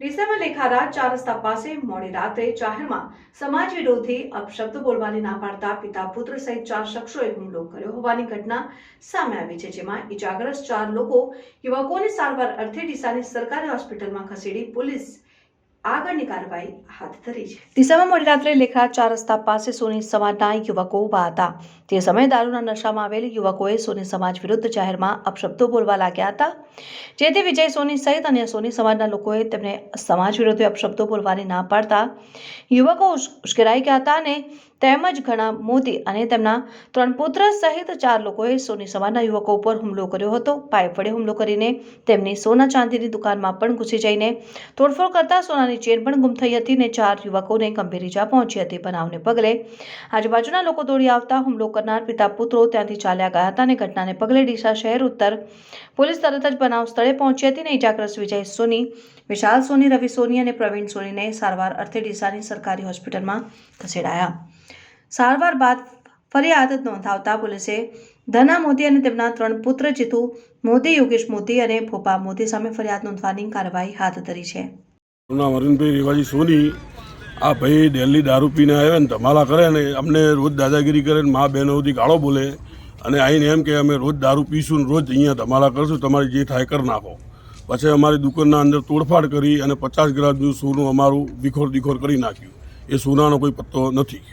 ડીસામાં લેખારા ચાર રસ્તા પાસે મોડી રાત્રે જાહેરમાં સમાજ વિરોધી અપશબ્દ બોલવાની ના પાડતા પિતા પુત્ર સહિત ચાર શખ્સોએ હુમલો કર્યો હોવાની ઘટના સામે આવી છે, જેમાં ઇજાગ્રસ્ત ચાર લોકો યુવકોને સારવાર અર્થે ડીસાની સરકારી હોસ્પિટલમાં ખસેડી પોલીસ આગળની કાર્યવાહી હાથ ધરી છે. ડીસામાં મોડી રાત્રે લેખા ચાર રસ્તા પાસે સોની સમાજના યુવકો ઊભા હતા. તે સમયે દારૂના નશામાં આવેલ યુવકોએ સોની સમાજ વિરુદ્ધ જાહેરમાં અપશબ્દો બોલવા લાગ્યા હતા. જેથી વિજય સોની સહિત અન્ય સોની સમાજના લોકોએ તેમને સમાજ વિરુદ્ધ અપશબ્દો બોલવાની ના પાડતા યુવકો ઉશ્- ઉશ્કેરાઈ ગયા હતા અને તેમજ ઘણા મોદી અને તેમના ત્રણ પુત્ર સહિત ચાર લોકોએ સોની સમાજના યુવકો ઉપર હુમલો કર્યો હતો. પાઇપ વડે હુમલો કરીને તેમની સોના ચાંદીની દુકાનમાં પણ ઘૂસી જઈને તોડફોડ કરતા સોનાની ચેન પણ ગુમ થઈ હતી અને ચાર યુવકોને ગંભીર ઇજા પહોંચી હતી બનાવને પગલે. આજુબાજુના લોકો દોડી આવતા હુમલો કરનાર પિતા પુત્રો ત્યાંથી ચાલ્યા ગયા હતા અને ઘટનાને પગલે ડીસા શહેર ઉત્તર પોલીસ તરત જ બનાવ સ્થળે પહોંચી હતી અને ઇજાગ્રસ્ત વિજય સોની, વિશાલ સોની, રવિ સોની અને પ્રવીણ સોનીને સારવાર અર્થે ડીસાની સરકારી હોસ્પિટલમાં ખસેડાયા. સારવાર બાદ ફરિયાદ નોંધાવતા પોલીસે ધના મોદી અને તેમના ત્રણ પુત્ર જીતુ મોદી, યોગેશ મોદી અને ભોપા મોદી સામે ફરિયાદ નોંધવાની કાર્યવાહી હાથ ધરી છે. અરવિંદભાઈ રેવાજી સોની, આ ભાઈ ડેલી દારૂ પીને આવ્યા ને ધમાલા કરે ને અમને રોજ દાદાગીરી કરે ને મા સુધી ગાળો બોલે અને આવીને એમ કે અમે રોજ દારૂ પીશું ને રોજ અહીંયા ધમાલા કરશું, તમારી જે થાય કરી નાખો. પછી અમારી દુકાનના અંદર તોડફાડ કરી અને પચાસ ગ્રામનું સોનું અમારું દિખોર દિખોર કરી નાખ્યું. એ સોનાનો કોઈ પત્તો નથી.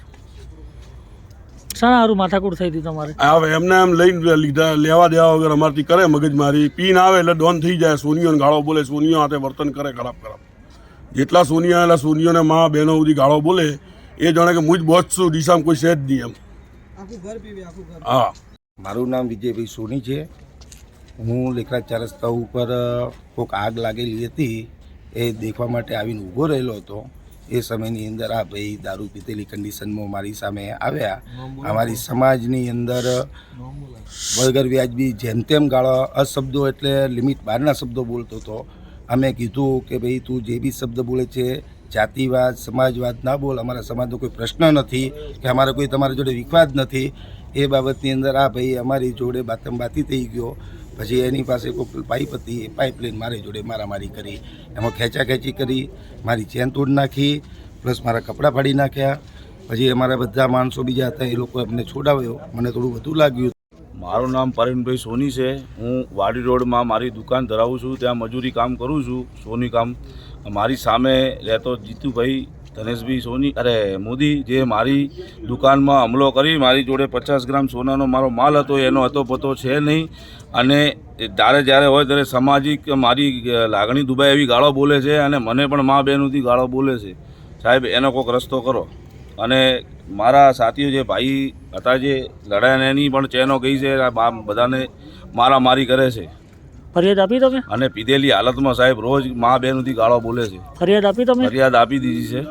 શાના સારું માથાકૂટ થઈ હતી તમારે? હવે એમને એમ લઈને લીધા લેવા દેવા વગર અમારથી કરે મગજમારી પીન આવે એટલે ડોન થઈ જાય. સોનિયોને ગાળો બોલે સોનિયો હાથે વર્તન કરે ખરાબ ખરાબ. જેટલા સોનિયા એટલા સોનિયોને મા બહેનો સુધી ગાળો બોલે એ જાણે કે હું જ બોસ છું દિશામાં કોઈ છે જ નહીં એમ. હા. મારું નામ વિજયભાઈ સોની છે. હું લેખરા ચાર રસ્તા ઉપર કોઈક આગ લાગેલી હતી. એ દેખવા માટે આવીને ઊભો રહેલો હતો. એ સમયની અંદર આ ભાઈ દારૂ પીતેલી કન્ડિશનમાં મારી સામે આવ્યા. અમારી સમાજની અંદર વગર વ્યાજબી જેમ તેમ ગાળો અશબ્દો એટલે લિમિટ બહારના શબ્દો બોલતો હતો. અમે કીધું કે ભાઈ તું જે બી શબ્દ બોલે છે જાતિવાદ સમાજવાદ ના બોલ. અમારા સમાજનો કોઈ પ્રશ્ન નથી કે અમારે કોઈ તમારા જોડે વિખવાદ નથી. એ બાબતની અંદર આ ભાઈ અમારી જોડે બાતમ બાતી થઈ ગયો. પછી એની પાસે કોઈ પાઇપ હતી, એ પાઇપ લઈને મારી જોડે મારામારી કરી. એમાં ખેંચાખેંચી કરી, મારી ચેન તોડ નાખી પ્લસ મારા કપડાં ફાડી નાખ્યા. પછી અમારા બધા માણસો બીજા હતા, એ લોકો અમને છોડાવ્યો. મને થોડું વધુ લાગ્યું. મારું નામ પરવીનભાઈ સોની છે. હું વાડી રોડમાં મારી દુકાન ધરાવું છું, ત્યાં મજૂરી કામ કરું છું, સોની કામ. મારી સામે રહેતો જીતુભાઈ ધનેશભાઈ સોની અરે મોદી જે મારી દુકાનમાં હમલો કરી મારી જોડે પચાસ ગ્રામ સોનાનો મારો માલ હતો એનો હતો પતો છે નહીં. અને જ્યારે જ્યારે હોય ત્યારે સામાજિક મારી લાગણી દુબાઈ એવી ગાળો બોલે છે અને મને પણ મા બહેનોથી ગાળો બોલે છે. સાહેબ એનો કોઈક રસ્તો કરો. અને મારા સાથીઓ જે ભાઈ હતા જે લડાઈને એની પણ ચેનો ગઈ છે બધાને મારામારી કરે છે. ફરિયાદ આપી તમે? અને પીધેલી હાલતમાં સાહેબ રોજ મા બહેનોથી ગાળો બોલે છે. ફરિયાદ આપી તમે? ફરિયાદ આપી દીધી છે.